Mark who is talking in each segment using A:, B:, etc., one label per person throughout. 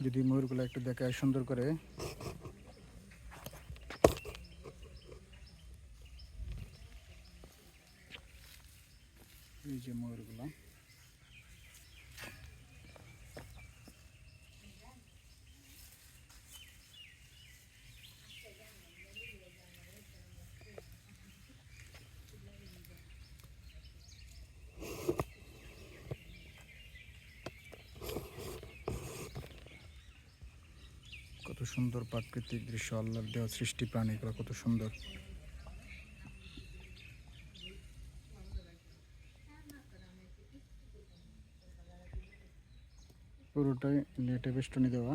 A: যদি ময়ূরগুলো একটু দেখায় সুন্দর করে এই যে ময়ূরগুলো কত সুন্দর প্রাকৃতিক দৃশ্য, আল্লাহর দেওয়া সৃষ্টি প্রাণীগুলো কত সুন্দর। পুরোটাই নেটে বেষ্টনী দেওয়া।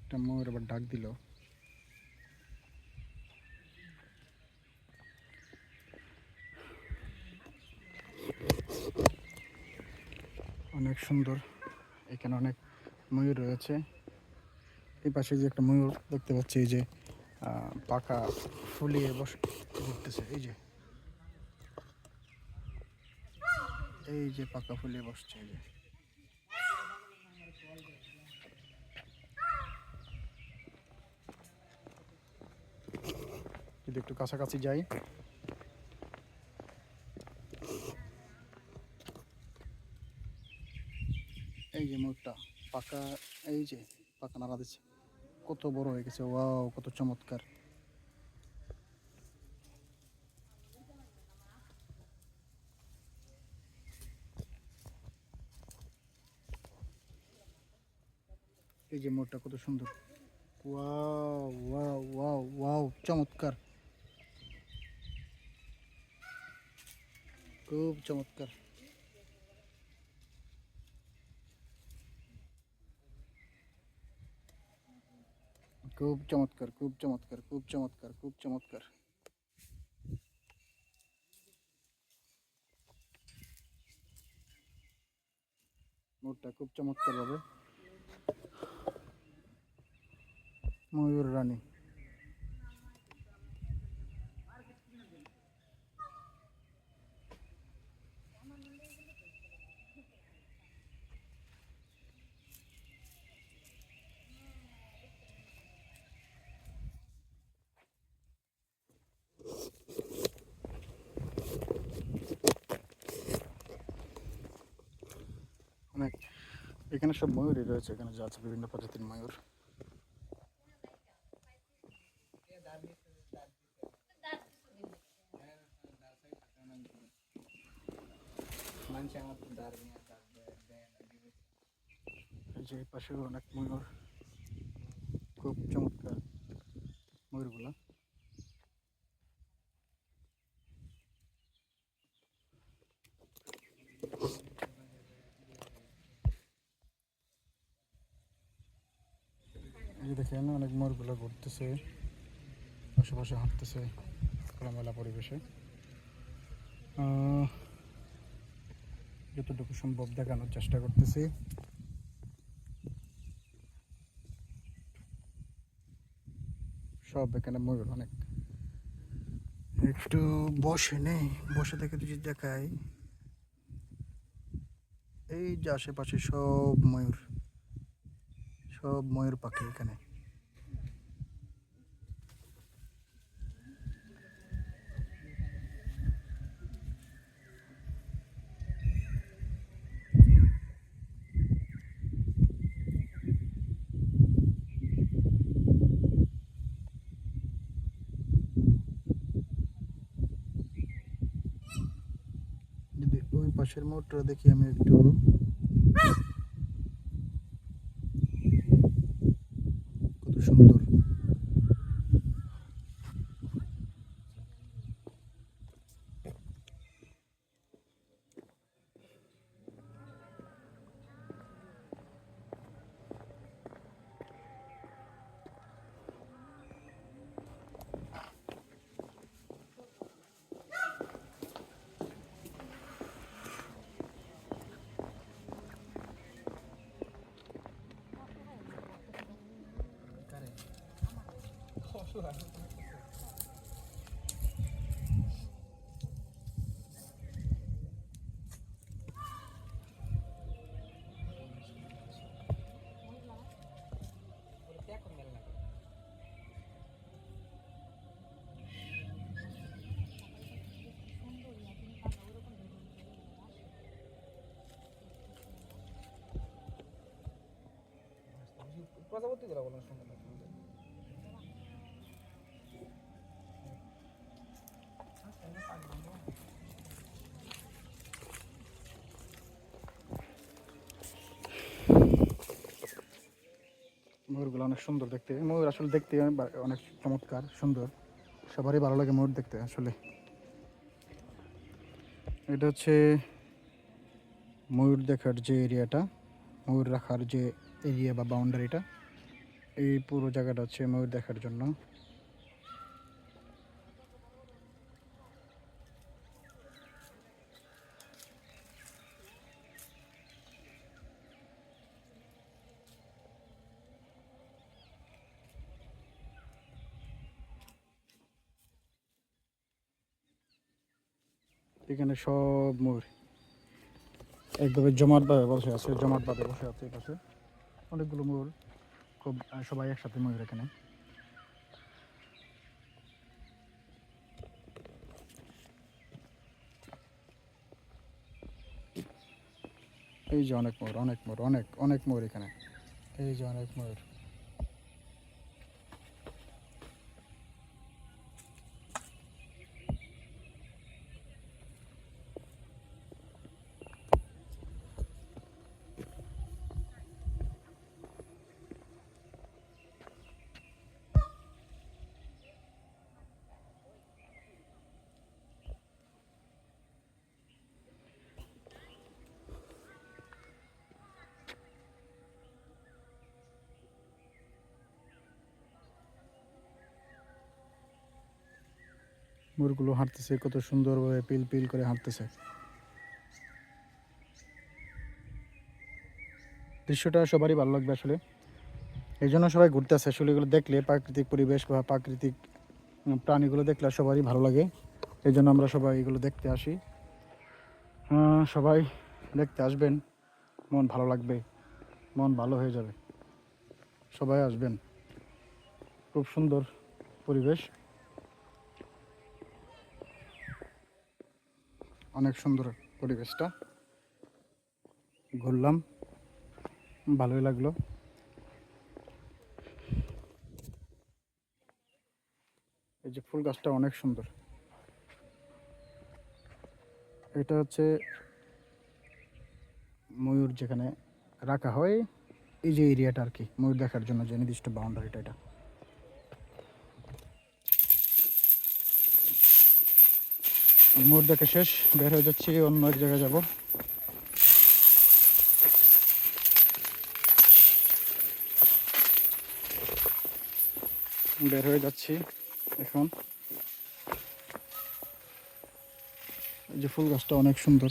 A: একটা ময়ূর আবার ডাক দিল অনেক সুন্দর। এখানে অনেক ময়ূর রয়েছে। এই পাশে যে একটা ময়ূর দেখতে পাচ্ছি, এই যে পাকা ফুলিয়ে বস ঘুরতেছে, এই যে। এই যে পাকা ফুলিয়ে বসছে, এই যে। যদি একটু কাছাকাছি যাই এই যে মুখটা পাকা এই যে পাকা নাড়া দিচ্ছে। কত বড় হয়ে গেছে, ওয়াও, কত চমৎকার। এই যে মোড়টা কত সুন্দর। ওয়াও ওয়াও ওয়াও ওয়াও, চমৎকার। খুব চমৎকার। খুব চমৎকার খুব চমৎকার খুব চমৎকার খুব চমৎকার মোড়টা খুব চমৎকার ভাবে ময়ূর রানী অনেক এখানে সব ময়ূরই রয়েছে, এখানে যা আছে বিভিন্ন প্রজাতির ময়ূর। যে পাশেও অনেক ময়ূর। খুব চমৎকার ময়ূরগুলা। এই যে দেখেন অনেক ময়ূরগুলো ঘুরতেছে, আশেপাশে হাঁটতেছে, খোলামেলা পরিবেশে। যতটুকু সম্ভব দেখানোর চেষ্টা করতেছি। সব এখানে ময়ূর অনেক। একটু বসে নেই, বসে থেকে যদি দেখাই। এই যে আশেপাশে সব ময়ূর সব ময়ূর পাখি এখানে যদি পাশের মোটটা দেখি আমি একটু ¿Qué pasa contigo la bola? ময়ূরগুলো অনেক সুন্দর দেখতে। ময়ূর আসলে দেখতে অনেক চমৎকার, সুন্দর। সবারই ভালো লাগে ময়ূর দেখতে আসলে। এটা হচ্ছে ময়ূর দেখার যে এরিয়াটা ময়ূর রাখার যে এরিয়া বা বাউন্ডারিটা এই পুরো জায়গাটা হচ্ছে ময়ূর দেখার জন্য। এখানে সব ময়ূর একভাবে জমাটভাবে বসে আছে, জমাট জমাটভাবে বসে আছে এই অনেকগুলো ময়ূর খুব সবাই একসাথে ময়ূর এখানে এই যে অনেক ময়ূর অনেক ময়ূর অনেক অনেক ময়ূর এখানে। এই যে অনেক ময়ূর ময়ূরগুলো হাঁটতেছে, কত সুন্দরভাবে পিল পিল করে হাঁটতেছে। দৃশ্যটা সবারই ভালো লাগবে আসলে। এই জন্য সবাই ঘুরতে আসে আসলে এগুলো দেখলে, প্রাকৃতিক পরিবেশ বা প্রাকৃতিক প্রাণীগুলো দেখলে সবারই ভালো লাগে। এই জন্য আমরা সবাই এগুলো দেখতে আসি। সবাই দেখতে আসবেন, মন ভালো লাগবে, মন ভালো হয়ে যাবে। সবাই আসবেন। খুব সুন্দর পরিবেশ। অনেক সুন্দর পরিবেশটা। ঘুরলাম, ভালোই লাগল। এই যে ফুল গাছটা অনেক সুন্দর। এটা হচ্ছে ময়ূর যেখানে রাখা হয়। এই যে এরিয়াটা আর কি, ময়ূর দেখার জন্য যে নির্দিষ্ট বাউন্ডারিটা এটা। ময়ূর দেখে শেষ, বের হয়ে যাচ্ছি, অন্য এক জায়গায় যাব। বের হয়ে যাচ্ছি এখন। এই যে ফুল গাছটা অনেক সুন্দর।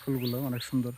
A: ফুলগুলো অনেক সুন্দর।